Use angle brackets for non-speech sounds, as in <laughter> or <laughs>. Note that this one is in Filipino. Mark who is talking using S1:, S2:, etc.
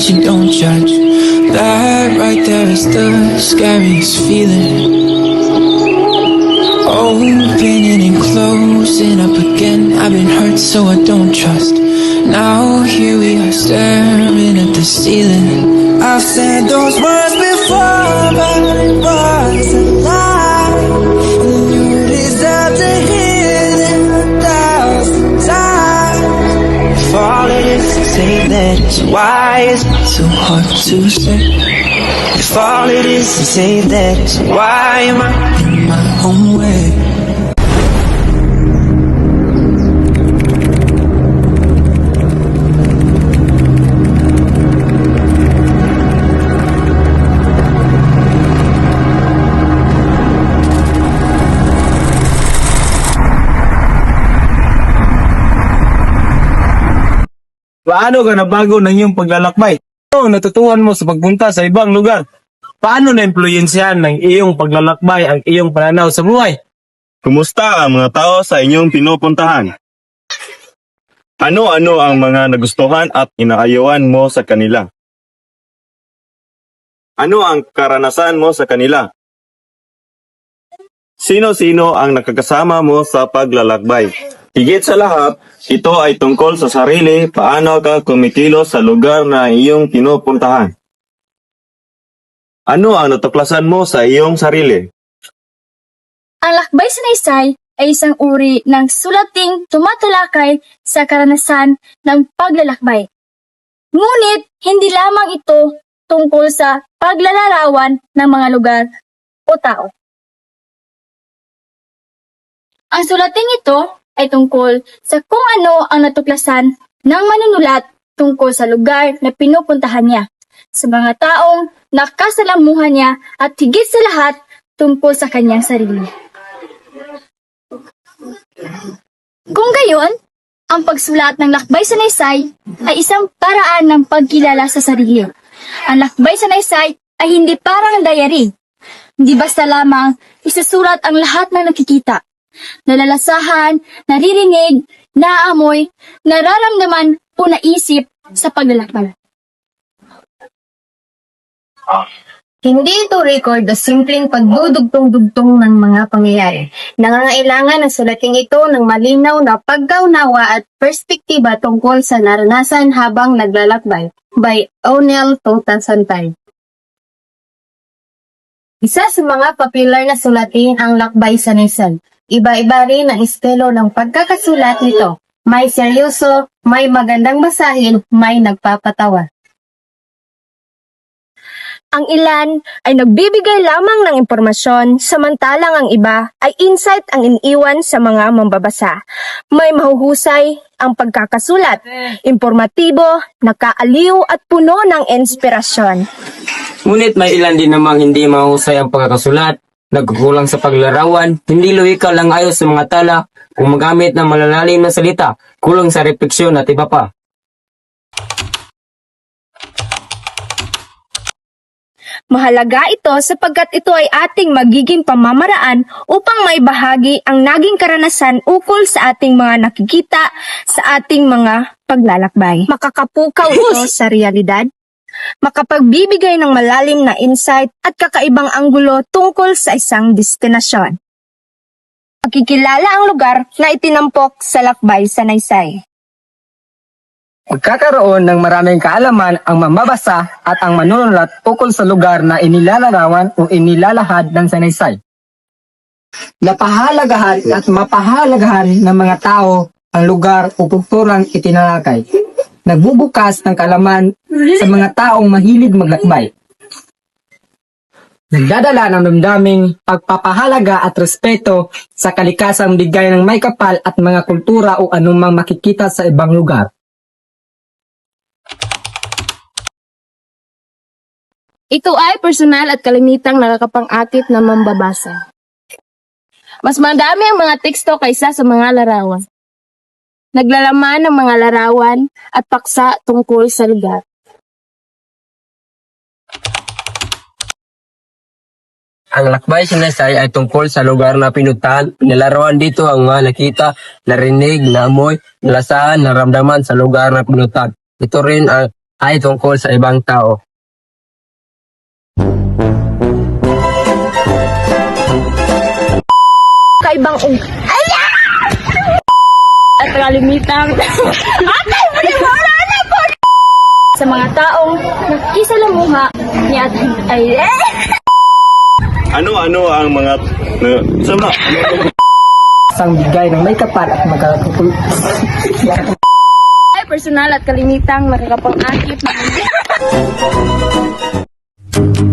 S1: but you don't judge. That right there is the scariest feeling. Opening and closing up again, I've been hurt, so I don't trust. Now here we are staring at the ceiling. I've said those words before, but it was a lie. And you deserve to hear them a thousand times. If all it is say that it's so hard to say. If all it is to say that it's why am I in my own way?
S2: Paano ka nabago ng iyong paglalakbay? Ano ang natutuhan mo sa pagpunta sa ibang lugar? Paano na-impluensyahan ng iyong paglalakbay ang iyong pananaw sa buhay?
S3: Kumusta ang mga tao sa inyong pinupuntahan? Ano-ano ang mga nagustuhan at inaayawan mo sa kanila? Ano ang karanasan mo sa kanila? Sino-sino ang nakakasama mo sa paglalakbay? Higit sa lahat, ito ay tungkol sa sarili, paano ka kumikilos sa lugar na iyong pinupuntahan. Ano ang natuklasan mo sa iyong sarili?
S4: Ang lakbay sa Naysay ay isang uri ng sulating tumatalakay sa karanasan ng paglalakbay. Ngunit, hindi lamang ito tungkol sa paglalarawan ng mga lugar o tao. Ang sulating ito ay tungkol sa kung ano ang natuklasan ng manunulat tungkol sa lugar na pinupuntahan niya, sa mga taong nakasalamuhan niya at higit sa lahat tungkol sa kanyang sarili. Kung gayon, ang pagsulat ng lakbay sa Naysay ay isang paraan ng pagkilala sa sarili. Ang lakbay sa Naysay ay hindi parang diary. Hindi basta lamang isusulat ang lahat ng nakikita. Nalalasahan, naririnig, naaamoy, nararamdaman o naisip sa paglalakbay.
S5: Hindi ito record o simpleng pagdudugtong-dugtong ng mga pangyayari. Nangangailangan ang sulating ito ng malinaw na pagkaunawa at perspektiba tungkol sa naranasan habang naglalakbay by O'Neill 2005. Isa sa mga popular na sulatin ang lakbay sa Nisan. Iba-iba rin ang estilo ng pagkakasulat nito. May seryoso, may magandang basahin, may nagpapatawa.
S6: Ang ilan ay nagbibigay lamang ng impormasyon samantalang ang iba ay insight ang iniwan sa mga mambabasa. May mahuhusay ang pagkakasulat, informatibo, nakaaliw at puno ng inspirasyon.
S7: Ngunit may ilan din namang hindi mahusay ang pagkakasulat, nagkukulang sa paglarawan, hindi lohika lang ayos sa mga tala, kung magamit ng malalalim na salita, kulang sa refleksyon at iba pa.
S6: Mahalaga ito sapagkat ito ay ating magiging pamamaraan upang may bahagi ang naging karanasan ukol sa ating mga nakikita sa ating mga paglalakbay. Makakapukaw ito sa realidad, makapagbibigay ng malalim na insight at kakaibang anggulo tungkol sa isang destinasyon. Makikilala ang lugar na itinampok sa lakbay sa Naysay.
S8: Magkakaroon ng maraming kaalaman ang mamabasa at ang manunulat ukol sa lugar na inilalarawan o inilalahad ng sanaysay. Napahalagahan at mapahalagahan ng mga tao ang lugar o kulturang itinalakay. Nagbubukas ng kaalaman sa mga taong mahilig maglakbay. Nagdadala ng damdaming pagpapahalaga at respeto sa kalikasang bigay ng may kapal at mga kultura o anumang makikita sa ibang lugar.
S4: Ito ay personal at kalimitang nakakapang-akit na mambabasa. Mas madami ang mga teksto kaysa sa mga larawan. Naglalaman ng mga larawan at paksa tungkol sa lugar.
S7: Ang lakbay sinasay ay tungkol sa lugar na pinuntahan. Nilarawan dito ang mga nakita, narinig, naamoy, nalasahan, naramdaman sa lugar na pinuntahan. Ito rin ay, ay tungkol sa ibang tao.
S6: Kaibang ung... At kalimitang...
S4: Sa mga taong nakisalamuha ni ating ay
S3: Ano-ano <laughs> ang mga... Na, sama,
S8: Isang bigay ng may kapal at magkakapul...
S6: ay personal at kalimitang nakakapang-akit <laughs>